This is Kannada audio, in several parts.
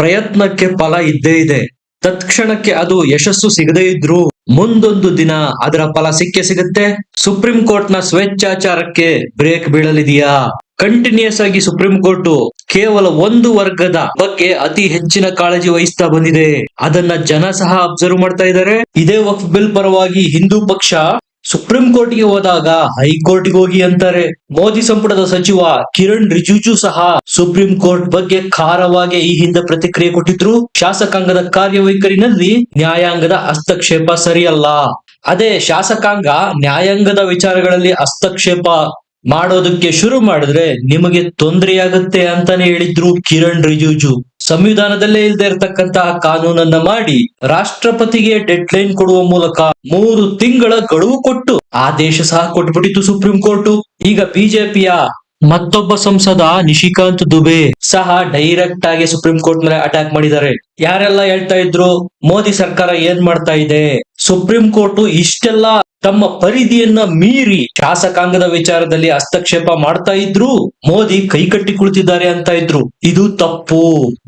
ಪ್ರಯತ್ನಕ್ಕೆ ಫಲ ಇದ್ದೇ ಇದೆ. ತತ್ಕ್ಷಣಕ್ಕೆ ಅದು ಯಶಸ್ಸು ಸಿಗದೇ ಇದ್ರೂ ಮುಂದೊಂದು ದಿನ ಅದರ ಫಲ ಸಿಕ್ಕೇ ಸಿಗುತ್ತೆ. ಸುಪ್ರೀಂ ಕೋರ್ಟ್ನ ಸ್ವೇಚ್ಛಾಚಾರಕ್ಕೆ ಬ್ರೇಕ್ ಬೀಳಲಿದೆಯಾ? ಕಂಟಿನ್ಯೂಸ್ ಆಗಿ ಸುಪ್ರೀಂ ಕೋರ್ಟ್ ಕೇವಲ ಒಂದು ವರ್ಗದ ಬಗ್ಗೆ ಅತಿ ಹೆಚ್ಚಿನ ಕಾಳಜಿ ವಹಿಸ್ತಾ ಬಂದಿದೆ. ಅದನ್ನ ಜನ ಸಹ ಅಬ್ಸರ್ವ್ ಮಾಡ್ತಾ ಇದ್ದಾರೆ. ಇದೇ ವಕ್ಫ್ ಬಿಲ್ ಪರವಾಗಿ ಹಿಂದೂ ಪಕ್ಷ ಸುಪ್ರೀಂ ಕೋರ್ಟ್ಗೆ ಹೋದಾಗ ಹೈಕೋರ್ಟ್ಗೆ ಹೋಗಿ ಅಂತಾರೆ. ಮೋದಿ ಸಂಪುಟದ ಸಚಿವ ಕಿರಣ್ ರಿಜಿಜು ಸಹ ಸುಪ್ರೀಂ ಕೋರ್ಟ್ ಬಗ್ಗೆ ಖಾರವಾಗಿ ಈ ಹಿಂದೆ ಪ್ರತಿಕ್ರಿಯೆ ಕೊಟ್ಟಿದ್ರು. ಶಾಸಕಾಂಗದ ಕಾರ್ಯವೈಖರಿನಲ್ಲಿ ನ್ಯಾಯಾಂಗದ ಹಸ್ತಕ್ಷೇಪ ಸರಿಯಲ್ಲ. ಅದೇ ಶಾಸಕಾಂಗ ನ್ಯಾಯಾಂಗದ ವಿಚಾರಗಳಲ್ಲಿ ಹಸ್ತಕ್ಷೇಪ ಮಾಡೋದಕ್ಕೆ ಶುರು ಮಾಡಿದ್ರೆ ನಿಮಗೆ ತೊಂದರೆಯಾಗುತ್ತೆ ಅಂತಾನೆ ಹೇಳಿದ್ರು ಕಿರಣ್ ರಿಜಿಜು. ಸಂವಿಧಾನದಲ್ಲೇ ಇಲ್ಲದೆ ಇರತಕ್ಕಂತಹ ಕಾನೂನನ್ನ ಮಾಡಿ ರಾಷ್ಟ್ರಪತಿಗೆ ಡೆಡ್ ಲೈನ್ ಕೊಡುವ ಮೂಲಕ ಮೂರು ತಿಂಗಳ ಗಡುವು ಕೊಟ್ಟು ಆದೇಶ ಸಹ ಕೊಟ್ಬಿಟ್ಟಿತ್ತು ಸುಪ್ರೀಂ ಕೋರ್ಟ್. ಈಗ ಬಿಜೆಪಿಯ ಮತ್ತೊಬ್ಬ ಸಂಸದ ನಿಶಿಕಾಂತ್ ದುಬೆ ಸಹ ಡೈರೆಕ್ಟ್ ಆಗಿ ಸುಪ್ರೀಂ ಕೋರ್ಟ್ ಮೇಲೆ ಅಟ್ಯಾಕ್ ಮಾಡಿದ್ದಾರೆ. ಯಾರೆಲ್ಲ ಹೇಳ್ತಾ ಇದ್ರು, ಮೋದಿ ಸರ್ಕಾರ ಏನ್ ಮಾಡ್ತಾ ಇದೆ? ಸುಪ್ರೀಂ ಕೋರ್ಟ್ ಇಷ್ಟೆಲ್ಲ ತಮ್ಮ ಪರಿಧಿಯನ್ನ ಮೀರಿ ಶಾಸಕಾಂಗದ ವಿಚಾರದಲ್ಲಿ ಹಸ್ತಕ್ಷೇಪ ಮಾಡ್ತಾ ಇದ್ರು. ಮೋದಿ ಕೈಕಟ್ಟಿ ಕುಳಿತಿದ್ದಾರೆ ಅಂತ ಇದ್ರು. ಇದು ತಪ್ಪು.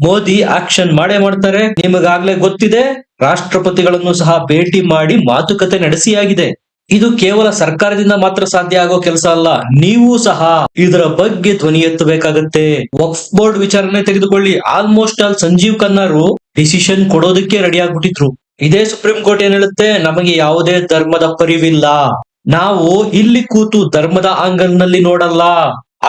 ಮೋದಿ ಆಕ್ಷನ್ ಮಾಡೇ ಮಾಡ್ತಾರೆ. ನಿಮಗಾಗ್ಲೇ ಗೊತ್ತಿದೆ, ರಾಷ್ಟ್ರಪತಿಗಳನ್ನು ಸಹ ಭೇಟಿ ಮಾಡಿ ಮಾತುಕತೆ ನಡೆಸಿಯಾಗಿದೆ. ಇದು ಕೇವಲ ಸರ್ಕಾರದಿಂದ ಮಾತ್ರ ಸಾಧ್ಯ ಆಗೋ ಕೆಲಸ ಅಲ್ಲ. ನೀವು ಸಹ ಇದರ ಬಗ್ಗೆ ಧ್ವನಿ ಎತ್ತಬೇಕಾಗತ್ತೆ. ವಕ್ಫ್ ಬೋರ್ಡ್ ವಿಚಾರಣೆ ತೆಗೆದುಕೊಳ್ಳಿ. ಆಲ್ಮೋಸ್ಟ್ ಆಲ್ ಸಂಜೀವ್ ಖನ್ನಾರು ಡಿಸಿಷನ್ ಕೊಡೋದಕ್ಕೆ ರೆಡಿ ಆಗ್ಬಿಟ್ಟಿದ್ರು. ಇದೇ ಸುಪ್ರೀಂ ಕೋರ್ಟ್ ಏನ್ ಹೇಳುತ್ತೆ? ನಮಗೆ ಯಾವುದೇ ಧರ್ಮದ ಪರಿವಿಲ್ಲ. ನಾವು ಇಲ್ಲಿ ಕೂತು ಧರ್ಮದ ಆಂಗಲ್ನಲ್ಲಿ ನೋಡಲ್ಲ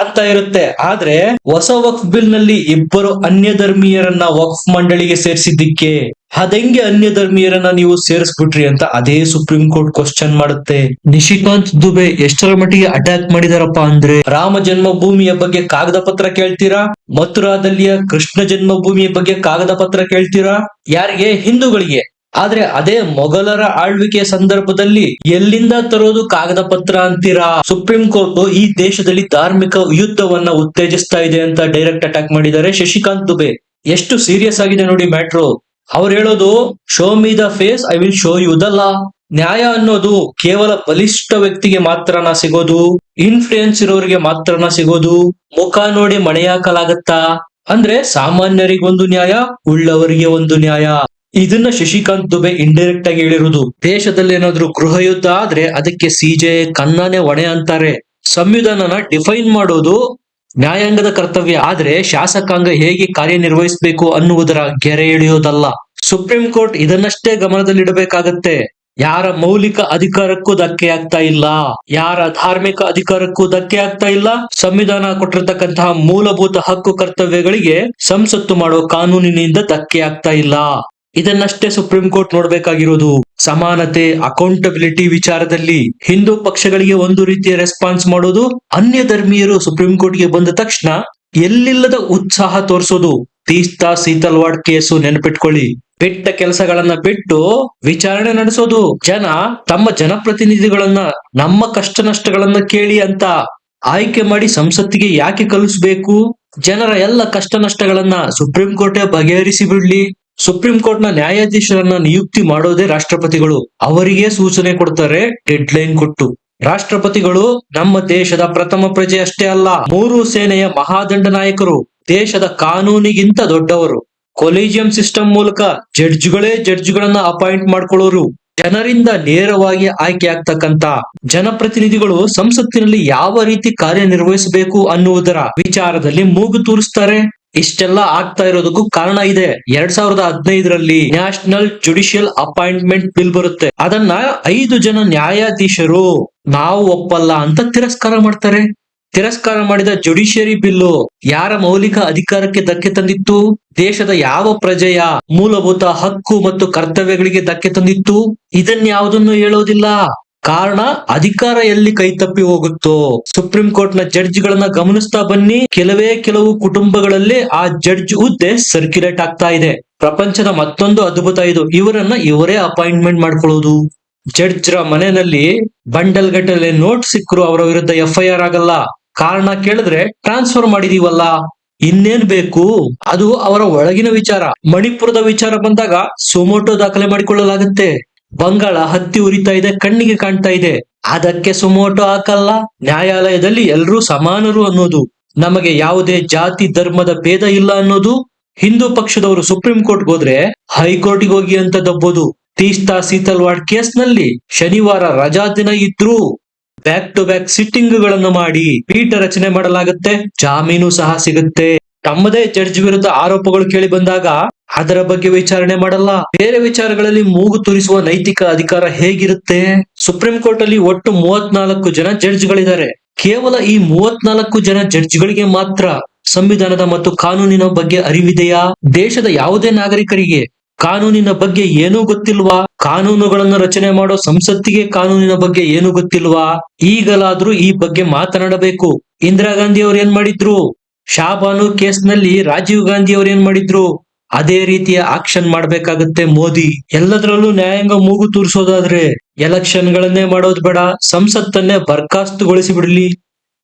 ಅಂತ ಇರುತ್ತೆ. ಆದ್ರೆ ಹೊಸ ವಕ್ಫ್ ಬಿಲ್ನಲ್ಲಿ ಇಬ್ಬರು ಅನ್ಯ ಧರ್ಮೀಯರನ್ನ ವಕ್ಫ್ ಮಂಡಳಿಗೆ ಸೇರಿಸಿದ್ದಕ್ಕೆ ಅದೆಂಗೆ ಅನ್ಯ ಧರ್ಮೀಯರನ್ನ ನೀವು ಸೇರಿಸ್ಬಿಟ್ರಿ ಅಂತ ಅದೇ ಸುಪ್ರೀಂ ಕೋರ್ಟ್ ಕ್ವಶನ್ ಮಾಡುತ್ತೆ. ನಿಶಿಕಾಂತ್ ದುಬೆ ಎಷ್ಟರ ಮಟ್ಟಿಗೆ ಅಟ್ಯಾಕ್ ಮಾಡಿದಾರಪ್ಪ ಅಂದ್ರೆ? ರಾಮ ಜನ್ಮಭೂಮಿಯ ಬಗ್ಗೆ ಕಾಗದ ಪತ್ರ ಕೇಳ್ತೀರಾ? ಮಥುರಾದಲ್ಲಿಯ ಕೃಷ್ಣ ಜನ್ಮಭೂಮಿಯ ಬಗ್ಗೆ ಕಾಗದ ಪತ್ರ ಕೇಳ್ತೀರಾ? ಯಾರಿಗೆ? ಹಿಂದೂಗಳಿಗೆ. ಆದ್ರೆ ಅದೇ ಮೊಘಲರ ಆಳ್ವಿಕೆಯ ಸಂದರ್ಭದಲ್ಲಿ ಎಲ್ಲಿಂದ ತರೋದು ಕಾಗದ ಪತ್ರ ಅಂತೀರಾ? ಸುಪ್ರೀಂ ಕೋರ್ಟ್ ಈ ದೇಶದಲ್ಲಿ ಧಾರ್ಮಿಕ ಯುದ್ಧವನ್ನ ಉತ್ತೇಜಿಸ್ತಾ ಇದೆ ಅಂತ ಡೈರೆಕ್ಟ್ ಅಟ್ಯಾಕ್ ಮಾಡಿದ್ದಾರೆ ಶಶಿಕಾಂತ್ ದುಬೆ. ಎಷ್ಟು ಸೀರಿಯಸ್ ಆಗಿದೆ ನೋಡಿ ಮ್ಯಾಟ್ರು. ಅವ್ರು ಹೇಳೋದು show me the face I will show you the ನ್ಯಾಯ ಅನ್ನೋದು ಕೇವಲ ಬಲಿಷ್ಠ ವ್ಯಕ್ತಿಗೆ ಮಾತ್ರನ ಸಿಗೋದು ಇನ್ಫ್ಲೂಯೆನ್ಸ್ ಇರೋರಿಗೆ ಮಾತ್ರನ ಸಿಗೋದು, ಮುಖ ನೋಡಿ ಮಣೆಯಾಕಲಾಗತ್ತಾ? ಅಂದ್ರೆ ಸಾಮಾನ್ಯರಿಗೊಂದು ನ್ಯಾಯ, ಉಳ್ಳವರಿಗೆ ಒಂದು ನ್ಯಾಯ. ಇದನ್ನ ಶಶಿಕಾಂತ್ ದುಬೆ ಇಂಡೈರೆಕ್ಟ್ ಆಗಿ ಹೇಳಿರುವುದು ದೇಶದಲ್ಲಿ ಏನಾದ್ರೂ ಗೃಹ ಯುದ್ಧ ಆದ್ರೆ ಅದಕ್ಕೆ ಸಿಜೆ ಕನ್ನಾನೆ ಹೊಣೆ ಅಂತಾರೆ. ಸಂವಿಧಾನನ ಡಿಫೈನ್ ಮಾಡೋದು ನ್ಯಾಯಾಂಗದ ಕರ್ತವ್ಯ. ಆದ್ರೆ ಶಾಸಕಾಂಗ ಹೇಗೆ ಕಾರ್ಯನಿರ್ವಹಿಸಬೇಕು ಅನ್ನುವುದರ ಗೆರೆ ಎಳೆಯೋದಲ್ಲ. Supreme court ಇದನ್ನಷ್ಟೇ ಗಮನದಲ್ಲಿಡಬೇಕಾಗತ್ತೆ. ಯಾರ ಮೌಲಿಕ ಅಧಿಕಾರಕ್ಕೂ ಧಕ್ಕೆ ಆಗ್ತಾ ಇಲ್ಲ. ಯಾರ ಧಾರ್ಮಿಕ ಅಧಿಕಾರಕ್ಕೂ ಧಕ್ಕೆ ಆಗ್ತಾ ಇಲ್ಲ. ಸಂವಿಧಾನ ಕೊಟ್ಟಿರತಕ್ಕಂತಹ ಮೂಲಭೂತ ಹಕ್ಕು ಕರ್ತವ್ಯಗಳಿಗೆ ಸಂಸತ್ತು ಮಾಡುವ ಕಾನೂನಿನಿಂದ ಧಕ್ಕೆ ಆಗ್ತಾ ಇಲ್ಲ. ಇದನ್ನಷ್ಟೇ ಸುಪ್ರೀಂ ಕೋರ್ಟ್ ನೋಡ್ಬೇಕಾಗಿರೋದು. ಸಮಾನತೆ ಅಕೌಂಟಬಿಲಿಟಿ ವಿಚಾರದಲ್ಲಿ ಹಿಂದೂ ಪಕ್ಷಗಳಿಗೆ ಒಂದು ರೀತಿಯ ರೆಸ್ಪಾನ್ಸ್ ಮಾಡೋದು ಅನ್ಯ ಧರ್ಮೀಯರು ಸುಪ್ರೀಂ ಕೋರ್ಟ್ಗೆ ಬಂದ ತಕ್ಷಣ ಎಲ್ಲಿಲ್ಲದ ಉತ್ಸಾಹ ತೋರಿಸೋದು. ತೀಸ್ತಾ ಸೀತಲ್ವಾಡ್ ಕೇಸು ನೆನಪಿಟ್ಕೊಳ್ಳಿ. ಬಿಟ್ಟ ಕೆಲಸಗಳನ್ನ ಬಿಟ್ಟು ವಿಚಾರಣೆ ನಡೆಸೋದು. ಜನ ತಮ್ಮ ಜನಪ್ರತಿನಿಧಿಗಳನ್ನ, ನಮ್ಮ ಕಷ್ಟ ನಷ್ಟಗಳನ್ನ ಕೇಳಿ ಅಂತ ಆಯ್ಕೆ ಮಾಡಿ ಸಂಸತ್ತಿಗೆ ಯಾಕೆ ಕಲಿಸ್ಬೇಕು? ಜನರ ಎಲ್ಲ ಕಷ್ಟ ನಷ್ಟಗಳನ್ನ ಸುಪ್ರೀಂ ಕೋರ್ಟೇ ಬಗೆಹರಿಸಿ ಬಿಡ್ಲಿ. ಸುಪ್ರೀಂ ಕೋರ್ಟ್ನ ನ್ಯಾಯಾಧೀಶರನ್ನ ನಿಯುಕ್ತಿ ಮಾಡೋದೇ ರಾಷ್ಟ್ರಪತಿಗಳು. ಅವರಿಗೆ ಸೂಚನೆ ಕೊಡ್ತಾರೆ ಡೆಡ್ ಲೈನ್ ಕೊಟ್ಟು. ರಾಷ್ಟ್ರಪತಿಗಳು ನಮ್ಮ ದೇಶದ ಪ್ರಥಮ ಪ್ರಜೆ ಅಷ್ಟೇ ಅಲ್ಲ, ಮೂರು ಸೇನೆಯ ಮಹಾದಂಡ ನಾಯಕರು, ದೇಶದ ಕಾನೂನಿಗಿಂತ ದೊಡ್ಡವರು. ಕೊಲಿಜಿಯಂ ಸಿಸ್ಟಮ್ ಮೂಲಕ ಜಡ್ಜ್ಗಳೇ ಜಡ್ಜ್ಗಳನ್ನ ಅಪಾಯಿಂಟ್ ಮಾಡ್ಕೊಳ್ಳೋರು. ಜನರಿಂದ ನೇರವಾಗಿ ಆಯ್ಕೆ ಆಗ್ತಕ್ಕಂತ ಜನಪ್ರತಿನಿಧಿಗಳು ಸಂಸತ್ತಿನಲ್ಲಿ ಯಾವ ರೀತಿ ಕಾರ್ಯನಿರ್ವಹಿಸಬೇಕು ಅನ್ನುವುದರ ವಿಚಾರದಲ್ಲಿ ಮೂಗು ತೂರಿಸ್ತಾರೆ. ಇಷ್ಟೆಲ್ಲ ಆಗ್ತಾ ಇರೋದಕ್ಕೂ ಕಾರಣ ಇದೆ. ಎರಡ್ ಸಾವಿರದ ಹದಿನೈದರಲ್ಲಿ ನ್ಯಾಷನಲ್ ಜುಡಿಷಿಯಲ್ ಅಪಾಯಿಂಟ್ಮೆಂಟ್ ಬಿಲ್ ಬರುತ್ತೆ. ಅದನ್ನ ಐದು ಜನ ನ್ಯಾಯಾಧೀಶರು ನಾವು ಒಪ್ಪಲ್ಲ ಅಂತ ತಿರಸ್ಕಾರ ಮಾಡ್ತಾರೆ. ತಿರಸ್ಕಾರ ಮಾಡಿದ ಜುಡಿಷಿಯರಿ ಬಿಲ್ಲು ಯಾರ ಮೌಲಿಕ ಅಧಿಕಾರಕ್ಕೆ ಧಕ್ಕೆ ತಂದಿತ್ತು? ದೇಶದ ಯಾವ ಪ್ರಜೆಯ ಮೂಲಭೂತ ಹಕ್ಕು ಮತ್ತು ಕರ್ತವ್ಯಗಳಿಗೆ ಧಕ್ಕೆ ತಂದಿತ್ತು? ಇದನ್ಯಾವುದನ್ನು ಹೇಳೋದಿಲ್ಲ. ಕಾರಣ ಅಧಿಕಾರ ಎಲ್ಲಿ ಕೈ ತಪ್ಪಿ ಹೋಗುತ್ತೋ? ಸುಪ್ರೀಂ ಕೋರ್ಟ್ನ ಜಡ್ಜ್ ಗಳನ್ನ ಗಮನಿಸ್ತಾ ಬನ್ನಿ. ಕೆಲವೇ ಕೆಲವು ಕುಟುಂಬಗಳಲ್ಲಿ ಆ ಜಡ್ಜ್ ಹುದ್ದೆ ಸರ್ಕ್ಯುಲೇಟ್ ಆಗ್ತಾ ಇದೆ. ಪ್ರಪಂಚದ ಮತ್ತೊಂದು ಅದ್ಭುತ ಇದು. ಇವರನ್ನ ಇವರೇ ಅಪಾಯಿಂಟ್ಮೆಂಟ್ ಮಾಡ್ಕೊಳ್ಳೋದು. ರ ಮನೆಯಲ್ಲಿ ಬಂಡಲ್ ಗಟ್ಟಲೆ ನೋಟ್ ಸಿಕ್ಕರು ಅವರ ವಿರುದ್ಧ ಎಫ್ ಐ ಆರ್ ಆಗಲ್ಲ. ಕಾರಣ ಕೇಳಿದ್ರೆ ಟ್ರಾನ್ಸ್ಫರ್ ಮಾಡಿದೀವಲ್ಲ. ಇನ್ನೇನ್ ಬೇಕು? ಅದು ಅವರ ಒಳಗಿನ ವಿಚಾರ. ಮಣಿಪುರದ ವಿಚಾರ ಬಂದಾಗ ಸೊಮೋಟೋ ದಾಖಲೆ ಮಾಡಿಕೊಳ್ಳಲಾಗುತ್ತೆ. ಬಂಗಾಳ ಹತ್ತಿ ಉರಿತಾ ಇದೆ, ಕಣ್ಣಿಗೆ ಕಾಣ್ತಾ ಇದೆ. ಅದಕ್ಕೆ ಸುಮೋಟೋ ಹಾಕಲ್ಲ. ನ್ಯಾಯಾಲಯದಲ್ಲಿ ಎಲ್ರೂ ಸಮಾನರು ಅನ್ನೋದು. ನಮಗೆ ಯಾವುದೇ ಜಾತಿ, ಧರ್ಮದ ಭೇದ ಇಲ್ಲ ಅನ್ನೋದು. ಹಿಂದೂ ಪಕ್ಷದವರು ಸುಪ್ರೀಂ ಕೋರ್ಟ್ ಹೋದ್ರೆ ಹೈಕೋರ್ಟ್ಗೆ ಹೋಗಿ ಅಂತ ದಬ್ಬೋದು. ತೀಸ್ತಾ ಸೀತಲ್ವಾಡ್ ಕೇಸ್ನಲ್ಲಿ ಶನಿವಾರ ರಜಾ ದಿನ ಇದ್ರೂ ಬ್ಯಾಕ್ ಟು ಬ್ಯಾಕ್ ಸಿಟ್ಟಿಂಗ್ಗಳನ್ನು ಮಾಡಿ ಪೀಠ ರಚನೆ ಮಾಡಲಾಗುತ್ತೆ. ಜಾಮೀನು ಸಹ ಸಿಗುತ್ತೆ. ತಮ್ಮದೇ ಜಡ್ಜ್ ವಿರುದ್ಧ ಆರೋಪಗಳು ಕೇಳಿ ಬಂದಾಗ ಅದರ ಬಗ್ಗೆ ವಿಚಾರಣೆ ಮಾಡಲ್ಲ. ಬೇರೆ ವಿಚಾರಗಳಲ್ಲಿ ಮೂಗು ತುರಿಸುವ ನೈತಿಕ ಅಧಿಕಾರ ಹೇಗಿರುತ್ತೆ? ಸುಪ್ರೀಂ ಕೋರ್ಟ್ ಅಲ್ಲಿ ಒಟ್ಟು ಮೂವತ್ನಾಲ್ಕು ಜನ ಜಡ್ಜ್ಗಳಿದ್ದಾರೆ. ಕೇವಲ ಈ ಮೂವತ್ನಾಲ್ಕು ಜನ ಜಡ್ಜ್ಗಳಿಗೆ ಮಾತ್ರ ಸಂವಿಧಾನದ ಮತ್ತು ಕಾನೂನಿನ ಬಗ್ಗೆ ಅರಿವಿದೆಯಾ? ದೇಶದ ಯಾವುದೇ ನಾಗರಿಕರಿಗೆ ಕಾನೂನಿನ ಬಗ್ಗೆ ಏನೂ ಗೊತ್ತಿಲ್ವಾ? ಕಾನೂನುಗಳನ್ನು ರಚನೆ ಮಾಡೋ ಸಂಸತ್ತಿಗೆ ಕಾನೂನಿನ ಬಗ್ಗೆ ಏನು ಗೊತ್ತಿಲ್ವಾ? ಈಗಲಾದ್ರೂ ಈ ಬಗ್ಗೆ ಮಾತನಾಡಬೇಕು. ಇಂದಿರಾ ಗಾಂಧಿ ಅವ್ರು ಏನ್ ಮಾಡಿದ್ರು? ಶಾಬಾನು ಕೇಸ್ನಲ್ಲಿ ರಾಜೀವ್ ಗಾಂಧಿ ಅವ್ರು ಏನ್ ಮಾಡಿದ್ರು? ಅದೇ ರೀತಿಯ ಆಕ್ಷನ್ ಮಾಡ್ಬೇಕಾಗತ್ತೆ ಮೋದಿ. ಎಲ್ಲದರಲ್ಲೂ ನ್ಯಾಯಾಂಗ ಮೂಗು ತೂರಿಸೋದಾದ್ರೆ ಎಲೆಕ್ಷನ್ ಗಳನ್ನೇ ಮಾಡೋದ್ ಬೇಡ, ಸಂಸತ್ತನ್ನೇ ಬರ್ಖಾಸ್ತುಗೊಳಿಸಿ ಬಿಡ್ಲಿ.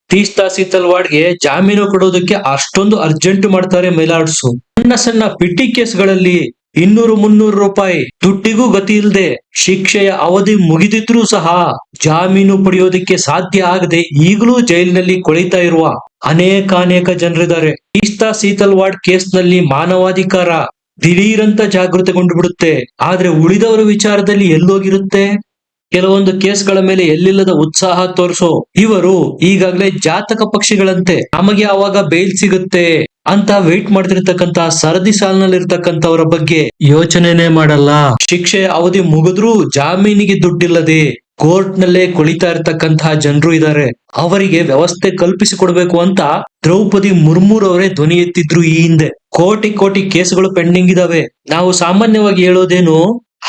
ತೀಸ್ತಾ ಸೀತಲ್ವಾಡ್ಗೆ ಜಾಮೀನು ಕೊಡೋದಕ್ಕೆ ಅಷ್ಟೊಂದು ಅರ್ಜೆಂಟ್ ಮಾಡ್ತಾರೆ ಮೈಲಾಡ್ಸು ಸಣ್ಣ ಸಣ್ಣ ಪಿಟಿ ಕೇಸ್ಗಳಲ್ಲಿ ಇನ್ನೂರು ಮುನ್ನೂರು ರೂಪಾಯಿ ದುಡ್ಡಿಗೂ ಗತಿ ಇಲ್ಲದೆ ಶಿಕ್ಷೆಯ ಅವಧಿ ಮುಗಿದಿದ್ರೂ ಸಹ ಜಾಮೀನು ಪಡೆಯೋದಿಕ್ಕೆ ಸಾಧ್ಯ ಆಗದೆ ಈಗಲೂ ಜೈಲಿನಲ್ಲಿ ಕೊಳಿತಾ ಇರುವ ಅನೇಕಾನೇಕ ಅನೇಕ ಜನರಿದ್ದಾರೆ ತೀಸ್ತಾ ಸೀತಲ್ವಾಡ್ ಕೇಸ್ನಲ್ಲಿ ಮಾನವಾಧಿಕಾರ ದಿಢೀರಂತ ಜಾಗೃತಗೊಂಡು ಬಿಡುತ್ತೆ. ಆದ್ರೆ ಉಳಿದವರ ವಿಚಾರದಲ್ಲಿ ಎಲ್ಲೋಗಿರುತ್ತೆ? ಕೆಲವೊಂದು ಕೇಸ್ಗಳ ಮೇಲೆ ಎಲ್ಲಿಲ್ಲದ ಉತ್ಸಾಹ ತೋರಿಸೋ ಇವರು ಈಗಾಗಲೇ ಜಾತಕ ಪಕ್ಷಿಗಳಂತೆ. ನಮಗೆ ಆವಾಗ ಬೇಲ್ ಸಿಗುತ್ತೆ. ಅಂತ ವೇಟ್ ಮಾಡ್ತಿರ್ತಕ್ಕಂತ ಸರದಿ ಸಾಲಿನಲ್ಲಿರ್ತಕ್ಕಂಥವರ ಬಗ್ಗೆ ಯೋಚನೆನೇ ಮಾಡಲ್ಲ. ಶಿಕ್ಷೆ ಅವಧಿ ಮುಗಿದ್ರೂ ಜಾಮೀನಿಗೆ ದುಡ್ಡಿಲ್ಲದೆ ಕೋರ್ಟ್ ನಲ್ಲೇ ಕುಳಿತಾ ಇರ್ತಕ್ಕಂತಹ ಜನರು ಇದ್ದಾರೆ ಅವರಿಗೆ ವ್ಯವಸ್ಥೆ ಕಲ್ಪಿಸಿಕೊಡ್ಬೇಕು ಅಂತ ದ್ರೌಪದಿ ಮುರ್ಮುರವರೇ ಧ್ವನಿ ಎತ್ತಿದ್ರು ಈ ಹಿಂದೆ. ಕೋಟಿ ಕೋಟಿ ಕೇಸ್ಗಳು ಪೆಂಡಿಂಗ್ ಇದಾವೆ. ನಾವು ಸಾಮಾನ್ಯವಾಗಿ ಹೇಳೋದೇನು,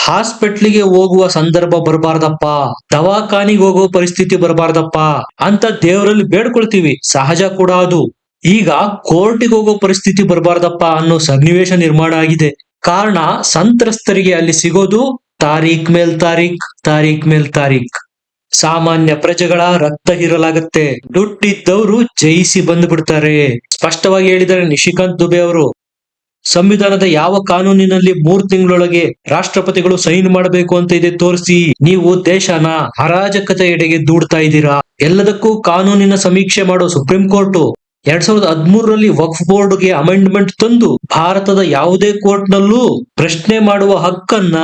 ಹಾಸ್ಪಿಟ್ಲಿಗೆ ಹೋಗುವ ಸಂದರ್ಭ ಬರಬಾರ್ದಪ್ಪ. ದವಾಖಾನಿಗೆ ಹೋಗುವ ಪರಿಸ್ಥಿತಿ ಬರಬಾರ್ದಪ್ಪ. ಅಂತ ದೇವರಲ್ಲಿ ಬೇಡ್ಕೊಳ್ತೀವಿ. ಸಹಜ ಕೂಡ ಅದು. ಈಗ ಕೋರ್ಟಿಗೆ ಹೋಗೋ ಪರಿಸ್ಥಿತಿ ಬರಬಾರ್ದಪ್ಪ ಅನ್ನೋ ಸನ್ನಿವೇಶ ನಿರ್ಮಾಣ ಆಗಿದೆ. ಕಾರಣ ಸಂತ್ರಸ್ತರಿಗೆ ಅಲ್ಲಿ ಸಿಗೋದು ತಾರೀಖ್ ಮೇಲ್ ತಾರೀಖ್ ತಾರೀಖ್ ಮೇಲ್ ತಾರೀಖ್. ಸಾಮಾನ್ಯ ಪ್ರಜೆಗಳ ರಕ್ತ ಹೀರಲಾಗತ್ತೆ. ದುಡ್ಡಿದ್ದವರು ಜಯಿಸಿ ಬಂದು ಬಿಡ್ತಾರೆ ಸ್ಪಷ್ಟವಾಗಿ ಹೇಳಿದರೆ ನಿಶಿಕಾಂತ್ ದುಬೆ ಅವರು. ಸಂವಿಧಾನದ ಯಾವ ಕಾನೂನಿನಲ್ಲಿ ಮೂರ್ ತಿಂಗಳೊಳಗೆ ರಾಷ್ಟ್ರಪತಿಗಳು ಸೈನ್ ಮಾಡಬೇಕು ಅಂತ ಇದೆ ತೋರಿಸಿ. ನೀವು ದೇಶನ ಅರಾಜಕತೆ ಎಡೆಗೆ ದೂಡ್ತಾ ಇದ್ದೀರಾ. ಎಲ್ಲದಕ್ಕೂ ಕಾನೂನಿನ ಸಮೀಕ್ಷೆ ಮಾಡೋ ಸುಪ್ರೀಂ ಕೋರ್ಟ್ ಎರಡ್ ಸಾವಿರದ ಹದಿಮೂರರಲ್ಲಿ ವಕ್ಫ್ ಬೋರ್ಡ್ಗೆ ಅಮೆಂಡ್ಮೆಂಟ್ ತಂದು ಭಾರತದ ಯಾವುದೇ ಕೋರ್ಟ್ ನಲ್ಲೂ ಪ್ರಶ್ನೆ ಮಾಡುವ ಹಕ್ಕನ್ನ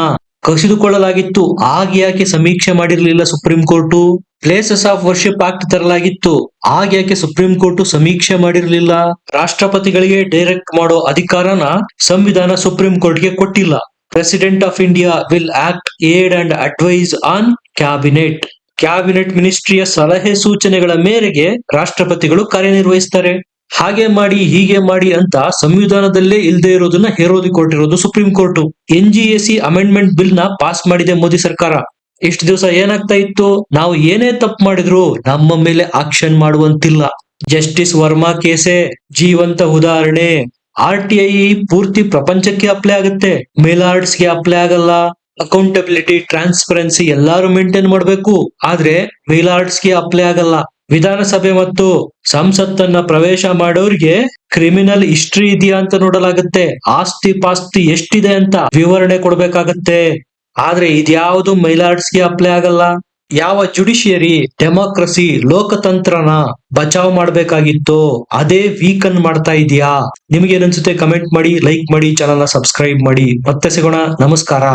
ಕಸಿದುಕೊಳ್ಳಲಾಗಿತ್ತು. ಆಗ ಯಾಕೆ ಸಮೀಕ್ಷೆ ಮಾಡಿರಲಿಲ್ಲ supreme court? Places of worship act ತರಲಾಗಿತ್ತು. ಆಗ ಯಾಕೆ ಸುಪ್ರೀಂ ಕೋರ್ಟ್ ಸಮೀಕ್ಷೆ ಮಾಡಿರಲಿಲ್ಲ? ರಾಷ್ಟ್ರಪತಿಗಳಿಗೆ ಡೈರೆಕ್ಟ್ ಮಾಡೋ ಅಧಿಕಾರನ ಸಂವಿಧಾನ ಸುಪ್ರೀಂ ಕೋರ್ಟ್ಗೆ ಕೊಟ್ಟಿಲ್ಲ. President of India will act aid and advise on cabinet. Cabinet ಮಿನಿಸ್ಟ್ರಿಯ ಸಲಹೆ ಸೂಚನೆಗಳ ಮೇರೆಗೆ ರಾಷ್ಟ್ರಪತಿಗಳು ಕಾರ್ಯನಿರ್ವಹಿಸ್ತಾರೆ. ಹಾಗೆ ಮಾಡಿ, ಹೀಗೆ ಮಾಡಿ ಅಂತ ಸಂವಿಧಾನದಲ್ಲೇ ಇಲ್ಲದೆ ಇರೋದನ್ನ ಹೇರೋದಿ ಕೊಟ್ಟಿರೋದು supreme court. N G C amendment ಬಿಲ್ನ ಪಾಸ್ ಮಾಡಿದೆ ಮೋದಿ ಸರ್ಕಾರ. ಇಷ್ಟು ದಿವಸ ಏನಾಗ್ತಾ ಇತ್ತು, ನಾವು ಏನೇ ತಪ್ಪು ಮಾಡಿದ್ರು ನಮ್ಮ ಮೇಲೆ ಆಕ್ಷನ್ ಮಾಡುವಂತಿಲ್ಲ. ಜಸ್ಟಿಸ್ ವರ್ಮಾ ಕೇಸೆ, ಜೀವಂತ ಉದಾಹರಣೆ. ಆರ್ ಟಿ ಐ ಪೂರ್ತಿ ಪ್ರಪಂಚಕ್ಕೆ ಅಪ್ಲೈ ಆಗುತ್ತೆ. ಮೇಲಾರ್ಡ್ಸ್ಗೆ ಅಪ್ಲೈ ಆಗಲ್ಲ. ಅಕೌಂಟಬಿಲಿಟಿ ಟ್ರಾನ್ಸ್ಪರೆನ್ಸಿ ಎಲ್ಲಾರು ಮೇಂಟೈನ್ ಮಾಡಬೇಕು. ಆದ್ರೆ ಗೆ ಅಪ್ಲೈ ಆಗಲ್ಲ. ವಿಧಾನಸಭೆ ಮತ್ತು ಸಂಸತ್ತನ್ನ ಪ್ರವೇಶ ಮಾಡೋರಿಗೆ ಕ್ರಿಮಿನಲ್ ಹಿಸ್ಟ್ರಿ ಇದೆಯಾ ಅಂತ ನೋಡಲಾಗುತ್ತೆ. ಆಸ್ತಿ ಪಾಸ್ತಿ ಎಷ್ಟಿದೆ ಅಂತ ವಿವರಣೆ ಕೊಡ್ಬೇಕಾಗತ್ತೆ. ಆದ್ರೆ ಇದ್ಯಾವುದು ಮೈಲಾರ್ಡ್ಸ್ಗೆ ಅಪ್ಲೈ ಆಗಲ್ಲ. ಯಾವ ಜುಡಿಷಿಯರಿ ಡೆಮಾಕ್ರಸಿ ಲೋಕತಂತ್ರನ ಬಚಾವ್ ಮಾಡ್ಬೇಕಾಗಿತ್ತು ಅದೇ ವೀಕನ್ ಮಾಡ್ತಾ ಇದೆಯಾ. ನಿಮ್ಗೆ ಏನನ್ಸುತ್ತೆ ಕಮೆಂಟ್ ಮಾಡಿ ಲೈಕ್ ಮಾಡಿ ಚಾನಲ್ನ ಸಬ್ಸ್ಕ್ರೈಬ್ ಮಾಡಿ. ಮತ್ತೆ ಸಿಗೋಣ. ನಮಸ್ಕಾರ.